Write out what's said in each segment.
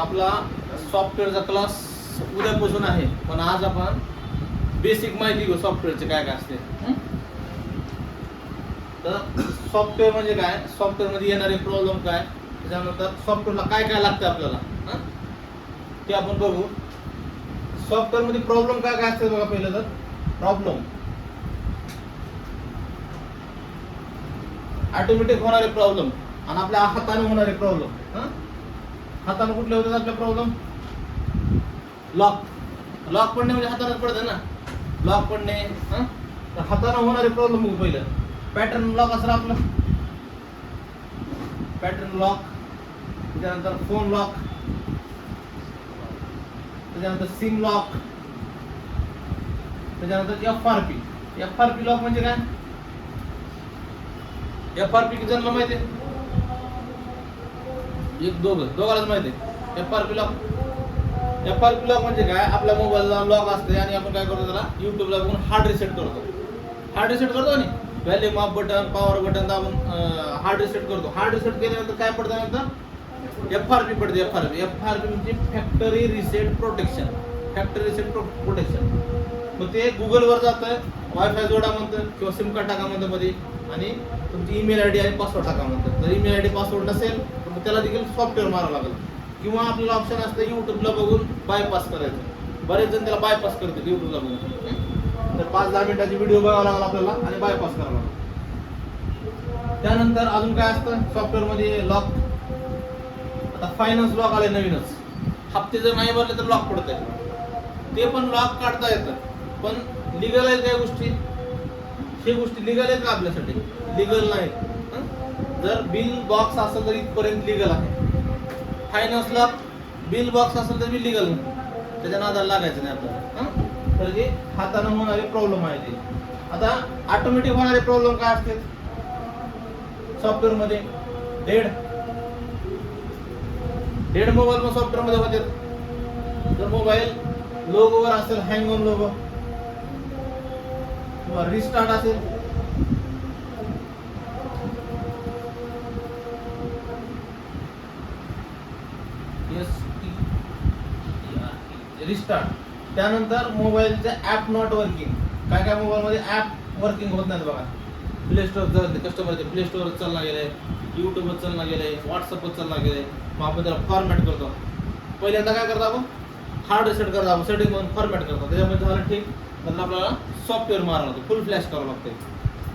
आपला सॉफ्टवेअरचा क्लास उद्यापासून आहे. पण आज आपण बेसिक माहिती घेऊ सॉफ्टवेअरचे काय काय असते? तर सॉफ्टवेअर म्हणजे काय? सॉफ्टवेअरमध्ये येणारे प्रॉब्लेम काय? त्याच्यानंतर सॉफ्टवेअरला काय काय लागतं आपल्याला? हं? ते आपण बघू. सॉफ्टवेअरमध्ये प्रॉब्लेम काय काय असते बघा पहिलं तर? प्रॉब्लेम ऑटोमॅटिक होणारे प्रॉब्लेम आणि आपल्या हाताने होणारे प्रॉब्लेम हाताने कुठले होतात आपला प्रॉब्लेम लॉक लॉक पडणे म्हणजे हाताने पडतं ना. लॉक पडणे हा? तर हाताने होणारे प्रॉब्लेम बघू पहिलं. पॅटर्न लॉक असणार आपलं पॅटर्न लॉक त्याच्यानंतर फोन लॉक त्याच्यानंतर सिम लॉक त्याच्यानंतर F R P F R P lock म्हणजे काय? एफ आर पी जन्म माहिती आहे? म्हणजे एक दोघं दोघांनाच माहिती आहे. F R P lock F R P lock म्हणजे काय? आपल्या मोबाईलला लॉक असते आणि आपण काय करतो त्याला? युट्यूबला बघून हार्ड रिसेट करतो. हार्ड रिसेट करतो आणि volume off button power button दाबून हार्ड रिसेट करतो. हार्ड रिसेट केल्यानंतर काय पडतं नंतर एफ आर पी पडते F R P F R P म्हणजे factory reset protection factory reset protection मग ते गुगलवर जातं वायफाय जोडा म्हणतं किंवा सिम कार्ड टाका म्हणतं मध्ये आणि तुमची ईमेल आय डी आणि पासवर्ड टाका म्हणतात जर ईमेल आय डी पासवर्ड नसेल तर मग त्याला देखील सॉफ्टवेअर मारावं लागेल. किंवा आपल्याला ऑप्शन असतं युट्यूबला बघून बायपास करायचं. बरेच जण त्याला बायपास करतात युट्यूबला बघून. तर पाच दहा मिनिटाची व्हिडिओ बघावा लागेल आपल्याला आणि बायपास करावा लागेल. त्यानंतर अजून काय असतं? सॉफ्टवेअरमध्ये लॉक आता फायनान्स लॉक आले नवीनच. हप्ते जर नाही भरले तर लॉक पडत ते पण लॉक काढता येतं. पण लिगल आहेत काही गोष्टी? हे गोष्टी लिगल आहेत का आपल्यासाठी? लिगल नाही. जर बिल बॉक्स असेल तर इथपर्यंत लिगल आहे. फायनान्स बिल बॉक्स असेल तर मी लिगल नाही त्याच्या नादाला लागायचं नाही आपल्याला. तर जे हातानं होणारे प्रॉब्लेम आहे ते. आता ऑटोमॅटिक होणारे प्रॉब्लेम काय असते सॉफ्टवेअरमध्ये डेड डेड मोबाईल मग सॉफ्टवेअरमध्ये होते. तर मोबाईल लोगोवर असेल हँग ऑन लोगो किंवा रिस्टार्ट असेल रिस्टार्ट त्यानंतर मोबाईलचे ॲप नॉट वर्किंग काय काय मोबाईलमध्ये ॲप वर्किंग होत नाहीत बघा. प्ले जर कस्टमर प्ले स्टोर चालला गेले यूट्यूबवर चालला गेलंय व्हॉट्सअपवर चालला गेलंय मग आपण त्याला फॉर्मॅट करतो. पहिल्यांदा काय करतो आपण? हार्ड सेट करतो आपण सेटिंग करून फॉर्मॅट करतो. त्याच्यामध्ये झालं ठीक. नंतर आपल्याला सॉफ्टवेअर मारावं लागतं. फुल फ्लॅश करावं लागते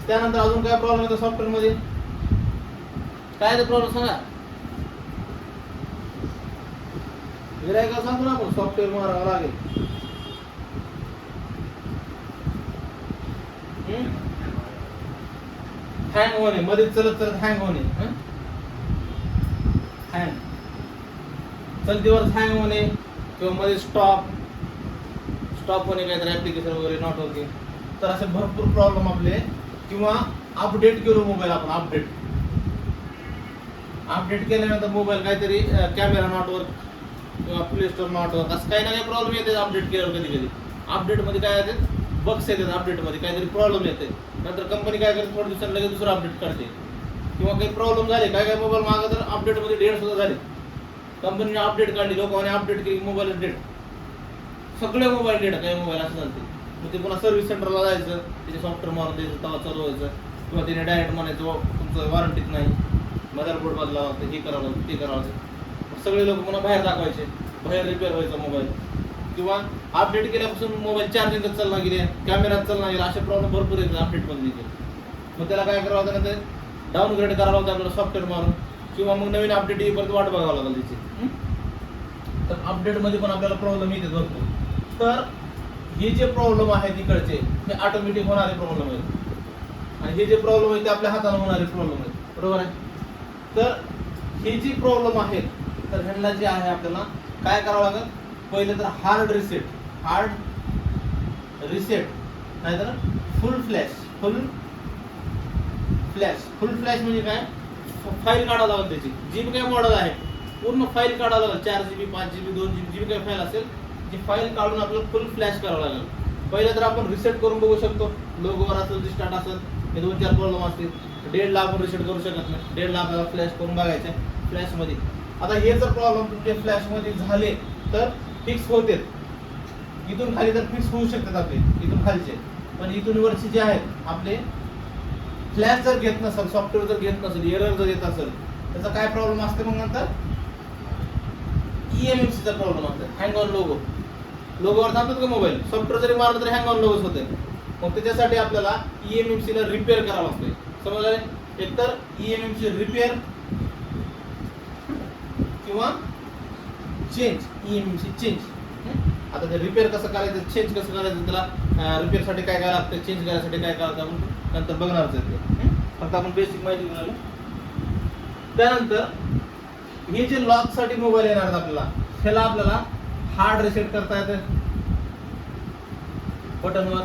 त्यानंतर अजून काय प्रॉब्लेम येतो सॉफ्टवेअरमध्ये काय ते प्रॉब्लेम सांगा? गिरायकाला सांगतो ना आपण सॉफ्टवेअर मारावं लागेल. हँग होणे मध्ये चलत चलत हँग होणे हँग चलतीवर हँग होणे किंवा मध्ये स्टॉप स्टॉप होणे काहीतरी ऍप्लिकेशन वगैरे नॉट होते तर असे भरपूर प्रॉब्लेम आपले किंवा अपडेट केलो मोबाईल आपण अपडेट अपडेट केल्यानंतर मोबाईल काहीतरी कॅमेरा नॉट वर्क किंवा प्ले स्टोर असं काही ना काही प्रॉब्लेम येते अपडेट केल्यावर कधी कधी. अपडेटमध्ये काय येते? बक्स येतात अपडेटमध्ये काहीतरी प्रॉब्लेम येते. नंतर कंपनी काय करते? थोड्या दिवसांनी लगेच दुसरं अपडेट करते. किंवा काही प्रॉब्लेम झाले काय काय मोबाईल मागं तर अपडेटमध्ये डेट सुद्धा झाले. कंपनीने अपडेट काढली लोकांनी अपडेट केली मोबाईल डेट सगळे मोबाईल डेट काही मोबाईल असं चालते मग ते पुन्हा सर्व्हिस सेंटरला जायचं. तिथे सॉफ्टवेअर मारून द्यायचं तेव्हा चालू व्हायचं. किंवा तिने डायरेक्ट म्हणायचं तुमचं वॉरंटीत नाही. मदरबोर्ड बदलावं लागतं हे करावं लागतं ते करावं. लागतं सगळे लोक पुन्हा बाहेर दाखवायचे. बाहेर रिपेअर व्हायचा मोबाईल किंवा अपडेट केल्यापासून मोबाईल चार्जिंगच चालला गेले कॅमेरात चालला गेला असे प्रॉब्लेम भरपूर येतात अपडेटमध्ये देखील मग त्याला काय करावं लागतं ते डाऊनग्रेड करावं लागतं आपल्याला सॉफ्टवेअर मारून. किंवा मग नवीन अपडेट येईपर्यंत वाट बघावं लागेल त्याची? तर अपडेटमध्ये पण आपल्याला प्रॉब्लेम येते भरपूर. तर हे जे प्रॉब्लेम आहेत इकडचे हे ऑटोमॅटिक होणारे प्रॉब्लेम आहेत. आणि हे जे प्रॉब्लेम आहेत ते आपल्या हाताने होणारे प्रॉब्लेम आहेत. बरोबर आहे? तर हे जे प्रॉब्लेम आहेत तर ह्यांना जे आहे आपल्याला काय करावं लागेल? पहिले तर हार्ड रिसेट हार्ड रिसेट नाहीतर full flash full flash full flash म्हणजे काय? फाईल काढावं लागेल त्याची. जी बी काय मॉडेल आहे पूर्ण फाईल काढावं लागेल. चार जी बी पाच जी बी दोन जी बी जी बी काय फाईल असेल ती फाईल काढून आपल्याला फुल फ्लॅश करावं लागेल. पहिले तर आपण रिसेट करून बघू शकतो. लोगोवर असेल स्टार्ट असेल हे दोन चार प्रॉब्लेम असतील. डेडला आपण रिसेट करू शकत नाही. डेडला आपल्याला फ्लॅश करून बघायचं फ्लॅशमध्ये आता हे जर प्रॉब्लेम तुमच्या फ्लॅशमध्ये झाले तर फिक्स होते इथून खाली तर फिक्स होऊ शकतात आपले इथून खालचे. पण इथून वरचे जे आहेत आपले फ्लॅश जर घेत नसेल सॉफ्टवेअर जर घेत नसेल एरर जर येत असेल त्याचा काय प्रॉब्लेम असते मग नंतर? EMMC चा प्रॉब्लेम असतो हँग ऑन लोगो लोगोवर थांबतात का मोबाईल सॉफ्टवेअर जरी मारलं तरी हँग ऑन लोगोच होते. मग त्याच्यासाठी आपल्याला ईएमएमसीला ला रिपेअर करावं लागते. समजलं एकतर E M M C repair किंवा चेंज EMMC चेंज आता ते रिपेअर कसं करायचं चेंज कसं करायचं त्याला रिपेअरसाठी काय करायला लागतं चेंज करायसाठी काय करायचं आपण नंतर बघणारच आहे ते. फक्त आपण बेसिक माहिती घेऊन त्यानंतर हे जे लॉकसाठी मोबाईल येणार आपल्याला ह्याला आपल्याला हार्ड रिसेट करता येतं बटनवर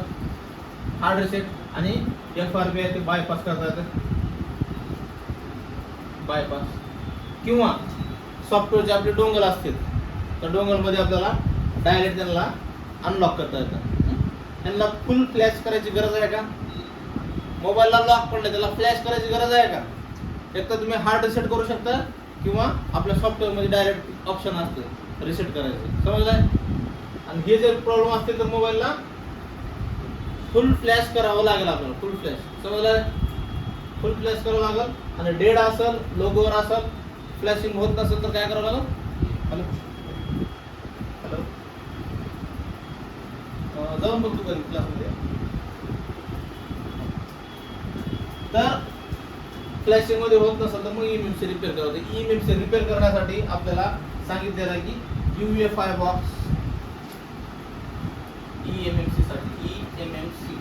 हार्ड रिसेट आणि एफ आर बी आय ते बायपास करता येतं बायपास किंवा सॉफ्टवेअरचे आपले डोंगल असतील त्या डोंगलमध्ये आपल्याला डायरेक्ट त्यांना अनलॉक करता येतं. त्यांना फुल फ्लॅश करायची गरज आहे का? मोबाईलला लॉक पडलं त्याला फ्लॅश करायची गरज आहे का? एक तर तुम्ही हार्ड रिसेट करू शकता किंवा आपल्या सॉफ्टवेअरमध्ये डायरेक्ट ऑप्शन असते रिसेट करायचं. समजलंय? आणि हे जर प्रॉब्लेम असतील तर मोबाईलला फुल फ्लॅश करावं लागेल आपल्याला फुल फ्लॅश समजलंय? फुल फ्लॅश करावं लागेल. आणि डेड असेल लोगोवर असेल फ्लॅशिंग होत नसेल तर काय करावं लागेल? हॅलो? हॅलो? जाऊन बघतो कधी क्लासमध्ये तर फ्लॅशिंगमध्ये होत नसेल तर मग ई इमेमसी रिपेअर करावं इमेमसी रिपेअर करण्यासाठी आपल्याला सांगितलेलं आहे की U F I box E M M C साठी ई एम एम सी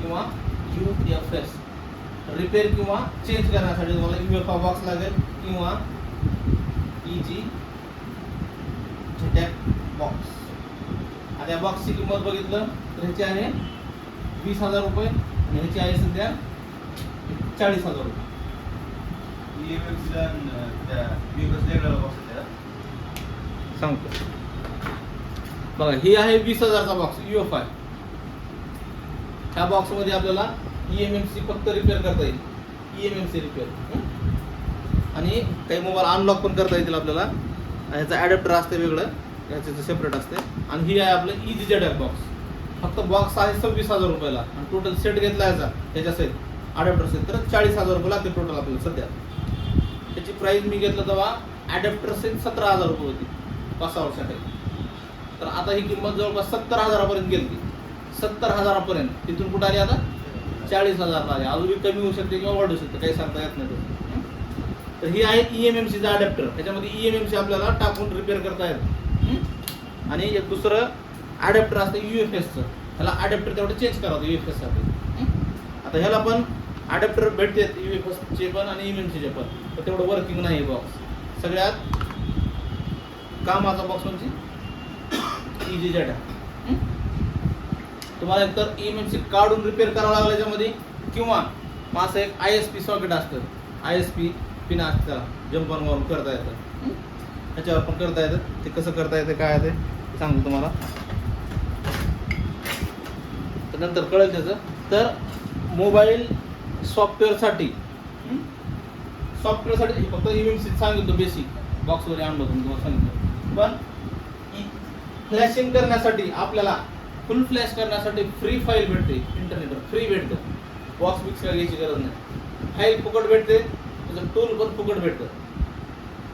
किंवा यू एफ एस रिपेअर किंवा चेंज करण्यासाठी तुम्हाला यू एफ आय बॉक्स लागेल. किंवा ई जी झेटॅक बॉक्स आता या बॉक्सची किंमत बघितलं तर ह्याची आहे वीस हजार रुपये आणि ह्याची आहे सध्या चाळीस हजार रुपये. त्याला. सांगतो. बघा ही आहे वीस हजारचा बॉक्स यू एफ आय ह्या बॉक्समध्ये आपल्याला E E M M C फक्त रिपेअर करता येईल. E E M M C repair आणि काही मोबाईल अनलॉक पण करता येतील आपल्याला. याचं ह्याचं ॲडॅप्टर असते वेगळं. ह्याचं सेपरेट असते आणि ही आहे आपलं इझी जी जेड बॉक्स फक्त बॉक्स आहे सव्वीस हजार रुपयाला. आणि टोटल सेट घेतला याचा. ह्याच्या सहित अडॅप्टर सेट तर चाळीस हजार रुपये लागते टोटल आपल्याला सध्या. त्याची प्राईस मी घेतलं तेव्हा ॲडॅप्टर सेट सतरा हजार रुपये होती. पाच सहा वर्षासाठी. तर आता ही किंमत जवळपास सत्तर हजारापर्यंत गेली सत्तर हजारापर्यंत. तिथून कुठं आली आता? चाळीस हजारला आली. अजूनही कमी होऊ शकते किंवा वाढू शकते. काही सांगता येत नाही. तर ही आहे ई एम एम सीचा अडॅप्टर त्याच्यामध्ये ई एम एम सी आपल्याला टाकून रिपेअर करता येतं. आणि एक दुसरं अडॅप्टर असतं यू एफ एसचं ह्याला अडॅप्टर तेवढं चेंज करावं यू एफ एससाठी आता ह्याला पण अडॅप्टर भेटते यू एफ एसचे पण आणि ई एम सीचे पण. तर तेवढं वर्किंग नाही बॉक्स सगळ्यात कामाचा बॉक्स म्हणजे इजी जेड तुम्हाला एकतर एम एम सी काढून रिपेअर करावं लागलं याच्यामध्ये किंवा माझं एक आय एस पी सॉकेट असतं. आय एस पी पिन असता त्याला ऑन करता येतं. त्याच्यावर पण करता येतं. ते कसं करता येतं काय ते सांगतो तुम्हाला. तर नंतर कळेल त्याचं. तर मोबाईल सॉफ्टवेअरसाठी सॉफ्टवेअरसाठी फक्त एम सी सांगितलं बेसिक बॉक्समध्ये आणलं तुम्हाला सांगितलं. पण फ्लॅशिंग करण्यासाठी आपल्याला फुल फ्लॅश करण्यासाठी फ्री फाईल भेटते. इंटरनेटवर फ्री भेटतं. बॉक्स मिक्स घ्यायची गरज नाही. फाईल फुकट भेटते. त्याचं टूल पण फुकट भेटतं.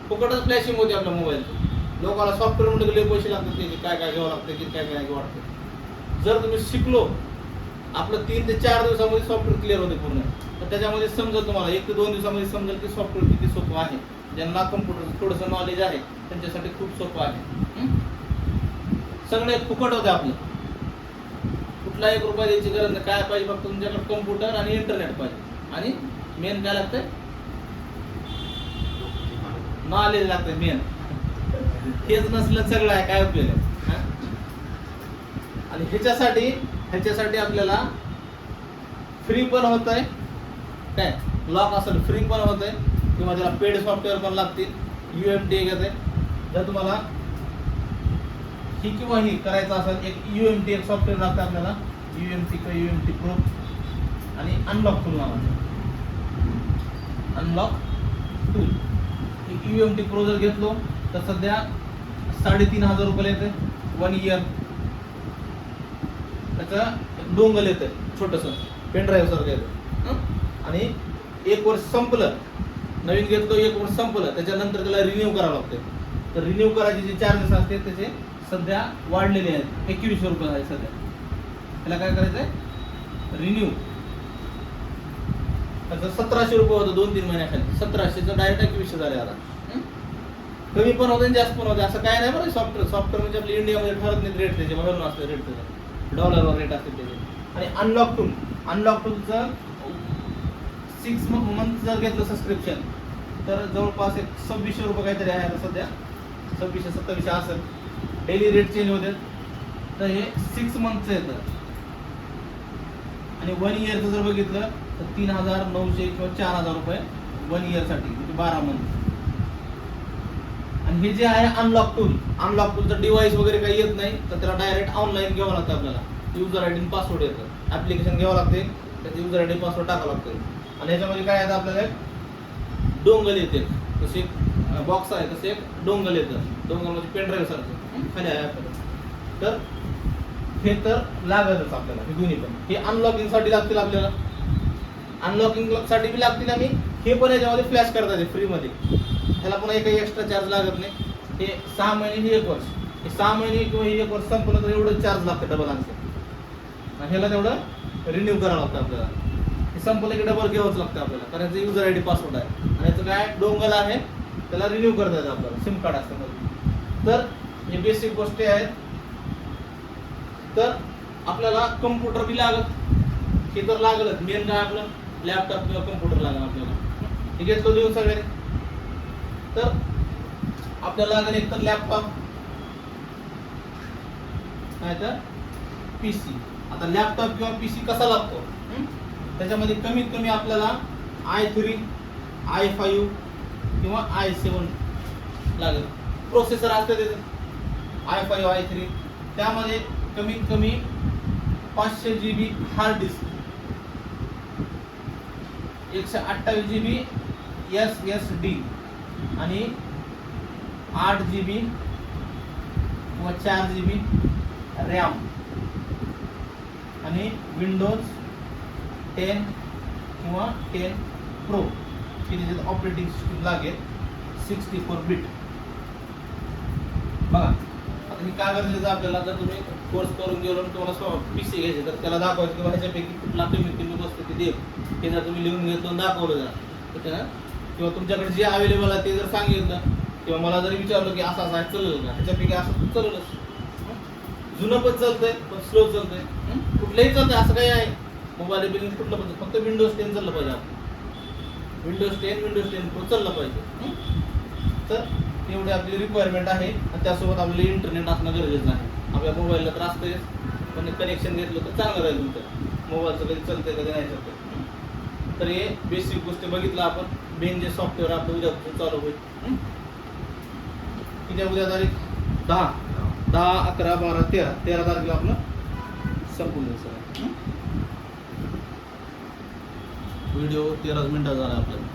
फुकटच फ्लॅशिंग होते आपल्या मोबाईलचं लोकांना सॉफ्टवेअर म्हटलं लय पैसे लागतात त्याचे काय काय घ्यावं लागतं की काय काय घ्यावं लागतं जर तुम्ही शिकलो आपलं तीन ते चार दिवसामध्ये सॉफ्टवेअर क्लिअर होते पूर्ण. तर त्याच्यामध्ये समजेल तुम्हाला एक ते दोन दिवसामध्ये समजेल की सॉफ्टवेअर किती सोपं आहे. ज्यांना कम्प्युटर थोडंसं नॉलेज आहे त्यांच्यासाठी खूप सोपं आहे. सगळे फुकट होते आपलं. कुठला एक रुपया द्यायची गरज नाही. काय पाहिजे फक्त तुमच्याकडे कम्प्युटर आणि इंटरनेट पाहिजे. आणि मेन काय लागतंय? नॉलेज लागतं मेन हेच नसलं सगळं आहे काय उपयोग आहे? हा? आणि ह्याच्यासाठी ह्याच्यासाठी आपल्याला फ्री पण होत आहे काय? लॉक असेल फ्री पण होत आहे किंवा त्याला पेड सॉफ्टवेअर पण लागतील. यू एम टी घेत आहे जर तुम्हाला ही किंवा ही करायचं असेल एक यू एम टी एक सॉफ्टवेअर लागतं आपल्याला. यू एम टी किंवा यू एम टी प्रो आणि अनलॉक टूल नावाचं. Unlock tool U M T pro जर घेतलो तर सध्या साडेतीन हजार रुपयाला येते वन इयर त्याचं डोंगल येते छोटंसं. पेनड्राईव्ह सारखं येतं आणि एक वर्ष संपलं. नवीन घेतलो एक वर्ष संपलं. त्याच्यानंतर त्याला रिन्यू करावं लागते तर रिन्यू करायचे जे चार्जेस असते त्याचे सध्या वाढलेले आहेत. एकवीसशे रुपये आहे सध्या. त्याला काय करायचं आहे रिन्यू त्याचं सतराशे रुपये होतं दोन तीन महिन्याखाली सतराशेचं डायरेक्ट एकवीसशे झाले आता? कमी पण होते जास्त पण होते. असं काय नाही बरं सॉफ्टवेअर सॉफ्टवेअर म्हणजे आपल्या इंडियामध्ये ठरत नाही रेट त्याचे. बाहेरून असते रेट त्याचे. डॉलरवर रेट असते त्याचे. आणि अनलॉक टूल अनलॉक टूलचं सिक्स मंथ जर घेतलं सबस्क्रिप्शन तर जवळपास एक सव्वीसशे रुपये काहीतरी आहे आता सध्या. सव्वीसशे सत्तावीसशे असेल डेली रेट चेंज होते. तर हे सिक्स मंथचं येतं. आणि वन इयरचं जर बघितलं तर तीन हजार नऊशे किंवा चार हजार रुपये वन इयरसाठी म्हणजे बारा मंथ आणि हे जे आहे अनलॉक टूल अनलॉक टूलचं डिव्हाइस वगैरे काही येत नाही तर त्याला डायरेक्ट ऑनलाईन घ्यावं लागतं आपल्याला. युजर आय डी पासवर्ड येतं. ॲप्लिकेशन घ्यावं लागते त्याचे युजर आय डी पासवर्ड टाकावं लागतं. आणि ह्याच्यामध्ये काय येतं आपल्याला? एक डोंगल येते. तसे बॉक्स आहे तसे एक डोंगल येतं. डोंगल म्हणजे पेनड्राईव्ह सारखं. खाली आहे आपल्याला. तर हे तर लागतच आपल्याला हे दोन्ही पण. हे अनलॉकिंगसाठी लागतील आपल्याला. अनलॉकिंगसाठी बी लागतील आणि हे पण याच्यामध्ये फ्लॅश करता येते फ्रीमध्ये ह्याला पुन्हा काही एक्स्ट्रा चार्ज लागत नाही. हे सहा महिने ही एक वर्ष. हे सहा महिने किंवा हे एक वर्ष संपलं तर एवढं चार्ज लागतं डबल आणखी आणि ह्याला तेवढं रिन्यू करावं लागतं आपल्याला. हे संपलं की डबल घ्यावंच लागतं आपल्याला. कारण याचं युजर आय डी पासवर्ड आहे. आणि याचं काय डोंगल आहे त्याला रिन्यू करता येतं आपल्याला. सिम कार्ड असतं तर हे बेसिक गोष्टी आहेत. तर आपल्याला कम्प्युटर बी लागत. हे तर लागलंच. मेन काय आपलं? लॅपटॉप किंवा कम्प्युटर लागेल आपल्याला. हे घेतलं देऊन सगळे तर आपल्याला लागेल एक तर लॅपटॉप काय तर? पी सी आता लॅपटॉप किंवा पी सी कसा लागतो? त्याच्यामध्ये कमीत कमी आपल्याला आय थ्री आय फाईव्ह किंवा आय सेवन लागेल. प्रोसेसर असतं त्याचं. आय फाईव्ह आय थ्री त्यामध्ये कमीत कमी पाचशे जी बी हार्ड डिस्क एकशे अठ्ठावीस G B S S D आणि आठ जी बी किंवा चार जी बी रॅम आणि विंडोज टेन किंवा टेन प्रो ही त्याच्यात ऑपरेटिंग सिस्टीम लागेल सिक्स्टी फोर बीट बघा. हे काय गरजेचं आपल्याला? जर तुम्ही कोर्स करून गेलो आणि तुम्हाला पी सी घ्यायचे तर त्याला दाखवायचं किंवा ह्याच्यापैकी कुठला तुम्ही तुम्ही वस्तू ते दे ते जर तुम्ही लिहून घेतो आणि दाखवलं जर. तर त्यानं किंवा तुमच्याकडे जे अवेलेबल आहे ते जर सांगितलं किंवा मला जरी विचारलं की असं असं आहे ना. ह्याच्यापैकी असं चालेलच. जुनं पण चालतंय पण स्लो चालतंय. कुठलंही चालतंय असं काही आहे. मोबाईल बिलिंग कुठलं पण फक्त विंडोज टेन चाललं पाहिजे आपण Windows ten Windows ten pro चाललं पाहिजे. तर एवढी आपली रिक्वायरमेंट आहे आणि त्यासोबत आपल्याला इंटरनेट असणं गरजेचं आहे आपल्या मोबाईलला तर असतंच पण कनेक्शन घेतलं तर चांगलं राहील तुमचं. मोबाईलचं कधी चालतंय कधी नाही चालतंय. तर हे बेसिक गोष्टी बघितलं आपण. मेन जे सॉफ्टवेअर आपलं उद्यापासून चालू होईल. किती उद्या तारीख? दहा. दहा अकरा बारा तेरा. तेरा तारखेला आपलं संपून जाईल सर व्हिडिओ तेरा मिनिटं झाला आपल्याला.